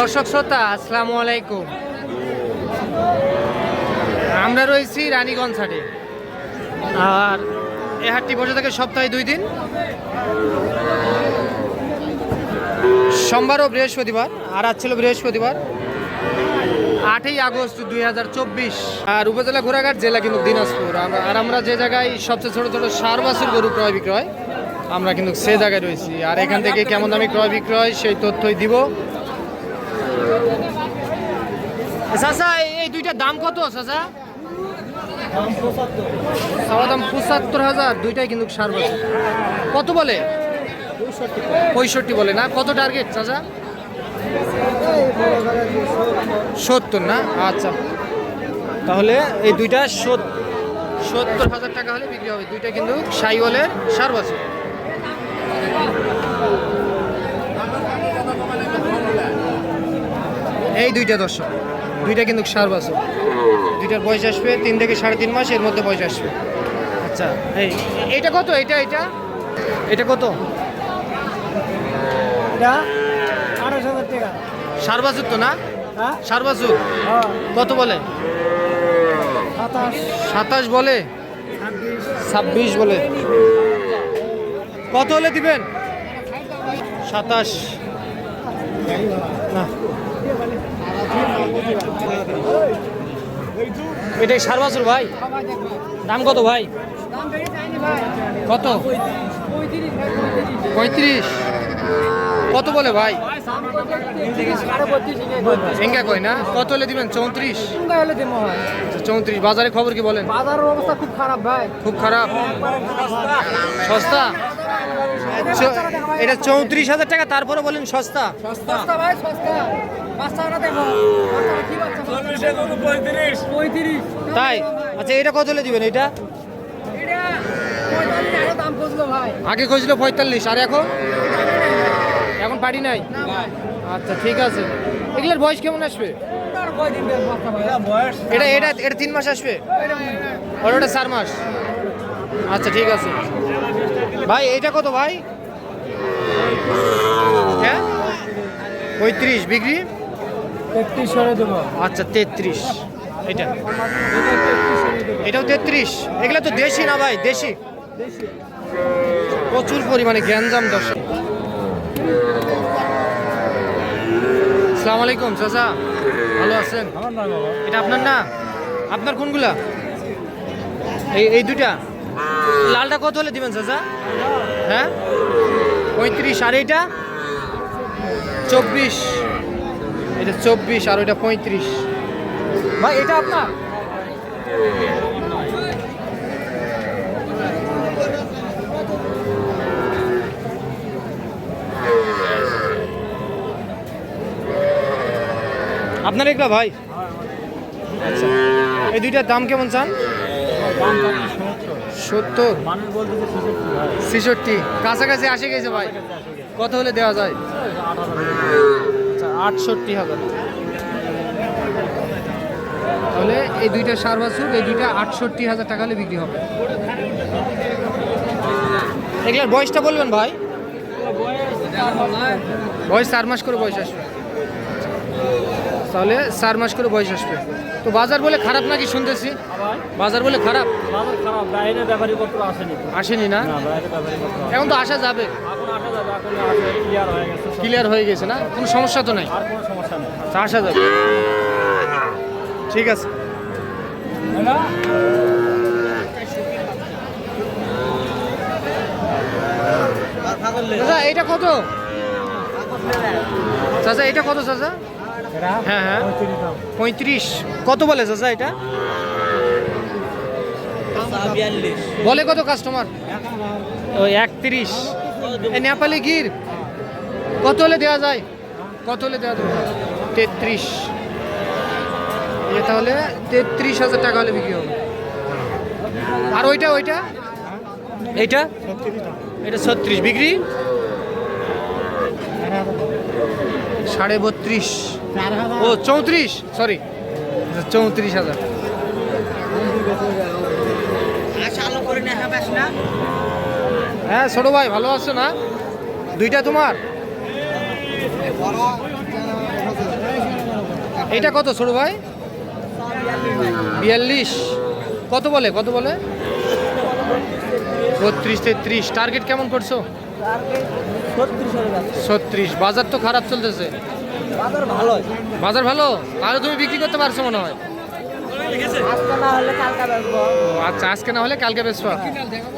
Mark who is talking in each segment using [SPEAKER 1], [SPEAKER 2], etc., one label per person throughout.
[SPEAKER 1] দর্শক শ্রোতা, আসসালামু আলাইকুম। আমরা রয়েছি রানীগঞ্জ হাটে। আর এ হাটটি বসে থাকে সপ্তাহে দুই দিন। সোমবার ও বৃহস্পতিবার, আর আজ ছিল বৃহস্পতিবার, আটই আগস্ট দুই হাজার চব্বিশ। আর উপজেলা ঘোরাঘাট জেলা কিন্তু দিনাজপুর। আর আমরা যে জায়গায় সবচেয়ে ছোট ছোট সার বাছুর গরু ক্রয় বিক্রয়, আমরা কিন্তু সে জায়গায় রয়েছি। আর এখান থেকে কেমন দামি ক্রয় বিক্রয়, সেই তথ্যই দিব। চাচা, এই- দুইটার দাম কত চাচা? চাওয়া দাম পঁচাত্তর হাজার, দুইটাই কিন্তু সার বাছুর কত বলে? পঁয়ষট্টি বলে না? কত টার্গেট চাচা? সত্তর না? আচ্ছা। তাহলে এই দুইটা সত- সত্তর হাজার টাকা হলে বিক্রি হবে। দুইটা কিন্তু সাই সাইওয়ালের সার বাছুর এই দুইটা দর্শক। দুইটা কিন্তু সার বাছুর দুইটার বয়স আসবে তিন থেকে সাড়ে তিন মাস এর মধ্যে বয়স আসবে। আচ্ছা এই এটা কত? এটা এটা? এটা কত?
[SPEAKER 2] এটা হাজার টাকা।
[SPEAKER 1] সার বাছুর তো না?
[SPEAKER 2] হ্যাঁ?
[SPEAKER 1] সার বাছুর
[SPEAKER 2] হ্যাঁ।
[SPEAKER 1] কত বলে?
[SPEAKER 2] সাতাশ।
[SPEAKER 1] বলে?
[SPEAKER 2] ছাব্বিশ
[SPEAKER 1] ছাব্বিশ বলে। কত হলে দিবেন? সাতাশ। না। এটাই সার বাছুর ভাই? দাম কত ভাই? কত? পঁয়ত্রিশ। কত বলে ভাই? এঙ্গা কয় না? কত হলে দিবেন? চৌত্রিশ? আচ্ছা, চৌত্রিশ। বাজারে খবর কি বলেন?
[SPEAKER 2] বাজারের অবস্থা খুব খারাপ ভাই।
[SPEAKER 1] খুব খারাপ। সস্তা? এটা চৌত্রিশ হাজার টাকা তারপরে বলেন সস্তা।
[SPEAKER 2] সস্তা ভাই সস্তা।
[SPEAKER 1] তাই? আচ্ছা এটা কত দিবেন এটা? আগে খুঁজলো পঁয়তাল্লিশ, আর এখন? এখন পারি নাই? আচ্ছা ঠিক আছে। এগুলোর বয়স কেমন আসবে? এটা এটা এটা তিন মাস আসবে? আর ওটা চার মাস? আচ্ছা ঠিক আছে। ভাই, এটা কত ভাই? হ্যাঁ? পঁয়ত্রিশ, বিক্রি?
[SPEAKER 2] তেত্রিশ করে দেবো।
[SPEAKER 1] আচ্ছা তেত্রিশ। এটা। এটাও তেত্রিশ। এগুলো তো দেশি না ভাই দেশি। প্রচুর পরিমাণে গ্যাঞ্জাম দর্শক। সালাম আলাইকুম চাচা। ভালো আছেন? এটা আপনার না? আপনার কোনগুলা? এই এই দুটা লালটা কত হলে দিবেন চাচা? হ্যাঁ? পঁয়ত্রিশ। আর এইটা? চব্বিশ। এটা চব্বিশ আর ওইটা পঁয়ত্রিশ। ভাই এটা আপনার? আপনার এগুলা ভাই? আচ্ছা। এই দুইটার দাম কেমন চান? সত্তর।
[SPEAKER 2] ছেষট্টি।
[SPEAKER 1] কাছাকাছি আসে গেছে ভাই। কত হলে দেওয়া যায়? আটষট্টি হাজার তাহলে এই দুইটা সার বাছুর, এই দুইটা আটষট্টি হাজার টাকা বিক্রি হবে। এগুলার বয়সটা বলবেন ভাই? বয়স চার মাস করে বয়স আসবে। তাহলে চার মাস করে বয়স আসবে। তো বাজার বলে খারাপ নাকি শুনতেছি? বাজার বলে খারাপ?
[SPEAKER 2] আসেনি
[SPEAKER 1] না? এখন তো আসা যাবে।
[SPEAKER 2] ক্লিয়ার হয়ে গেছে
[SPEAKER 1] না? কোনো সমস্যা তো নাই? আচ্ছা, আসা যাবে। ঠিক আছে। চাচা এটা কত? চাচা এটা কত চাচা? হ্যাঁ হ্যাঁ। পঁয়ত্রিশ কত বলে চাচা এটা? বলে কত কাস্টমার ওই একত্রিশ। এই নেপালি গির কত হলে দেওয়া যায়? কত হলে দেওয়া যাবে? তেত্রিশ। এটা হলে তেত্রিশ হাজার টাকা হলে বিক্রি হবে। আর ওইটা ওইটা? এইটা? এটা ছত্রিশ। বিক্রি? সাড়ে বত্রিশ। ও চৌত্রিশ? সরি চৌত্রিশ হাজার। হ্যাঁ ছোট ভাই ভালো আছো না? দুইটা তোমার? এটা কত ছোট ভাই? বিয়াল্লিশ। কত বলে কত বলে? বত্রিশ তেত্রিশ। টার্গেট কেমন করছ?
[SPEAKER 2] ছত্রিশ
[SPEAKER 1] বাজার তো খারাপ চলতেছে।
[SPEAKER 2] বাজার ভালোই
[SPEAKER 1] বাজার ভালো? তাহলে তুমি বিক্রি করতে পারছ মনে হয়?
[SPEAKER 2] বেচবো।
[SPEAKER 1] আচ্ছা আজকে না হলে কালকে বেসবা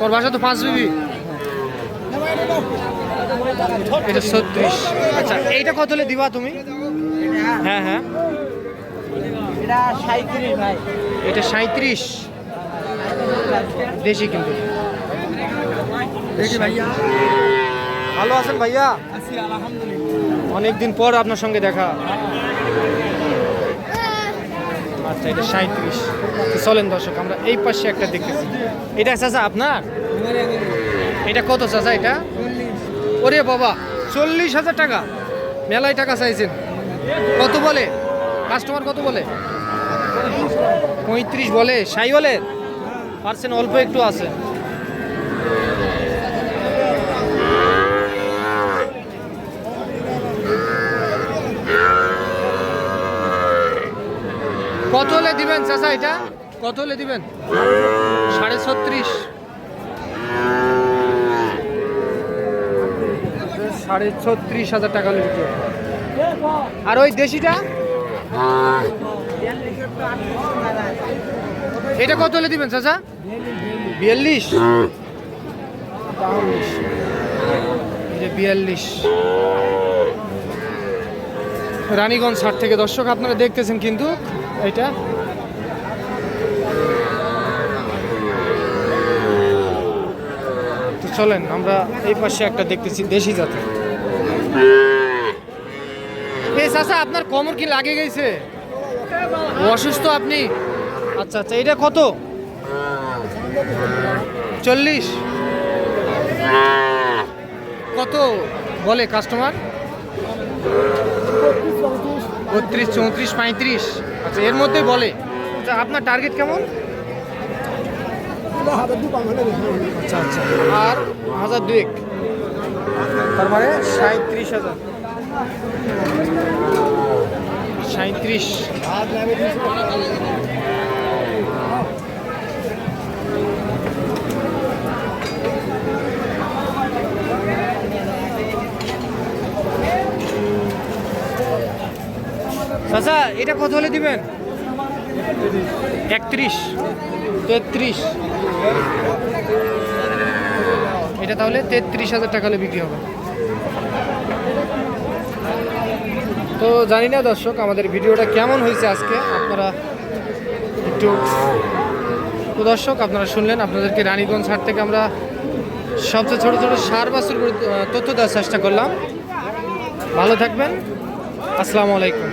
[SPEAKER 1] তোর বাসা তো পাঁচ বিবি। এটা ছত্রিশ। আচ্ছা এইটা কত হলে দিবা তুমি? হ্যাঁ হ্যাঁ।
[SPEAKER 2] এটা সাঁত্রিশ
[SPEAKER 1] এটা সাঁত্রিশ দেশি কিন্তু।
[SPEAKER 2] ভাইয়া।
[SPEAKER 1] ভালো আছেন ভাইয়া? অনেকদিন পর আপনার সঙ্গে দেখা। আচ্ছা এটা সাঁত্রিশ চলেন দর্শক, আমরা এই পাশে একটা দেখতেছি। এটা চাচা আপনার? এটা কত চাচা এটা? ওরে বাবা, চল্লিশ হাজার টাকা। মেলায় টাকা চাইছেন। কত বলে? কাস্টমার কত বলে? পঁয়ত্রিশ বলে, সাই বলে? পার্সেন্ট অল্প একটু আছে। কত হলে দিবেন চাচা এটা? কত হলে দিবেন? সাড়ে ছত্রিশ। সাড়ে ছত্রিশ হাজার টাকা হলে আর ওই দেশিটা? এটা কত হলে দিবেন চাচা? বিয়াল্লিশ। বিয়াল্লিশ। রানীগঞ্জ হাট থেকে দর্শক আপনারা দেখতেছেন কিন্তু এটা তো চলেন, আমরা এই পাশে একটা দেখতেছি দেশি জাতের। এই চাচা, আপনার কোমর কি লাগে গেছে? অসুস্থ আপনি? আচ্ছা আচ্ছা এটা কত? চল্লিশ। কত বলে কাস্টমার? বত্রিশ চৌত্রিশ পঁয়ত্রিশ। আচ্ছা এর মধ্যে বলে। আচ্ছা আপনার টার্গেট কেমন? আচ্ছা আচ্ছা আর হাজার দুয়েক। তার মানে সাঁত্রিশ হাজার। সাঁত্রিশ চাচা, এটা কত হলে দিবেন? একত্রিশ। তেত্রিশ। এটা তাহলে তেত্রিশ হাজার টাকা হলে বিক্রি হবে। তো জানি না দর্শক, আমাদের ভিডিওটা কেমন হয়েছে আজকে? আপনারা একটু তো দর্শক, আপনারা শুনলেন, আপনাদেরকে রানীগঞ্জ হাট থেকে আমরা সবচেয়ে ছোটো ছোটো সার বাছুর তথ্য দেওয়ার চেষ্টা করলাম। ভালো থাকবেন। আসসালামু আলাইকুম।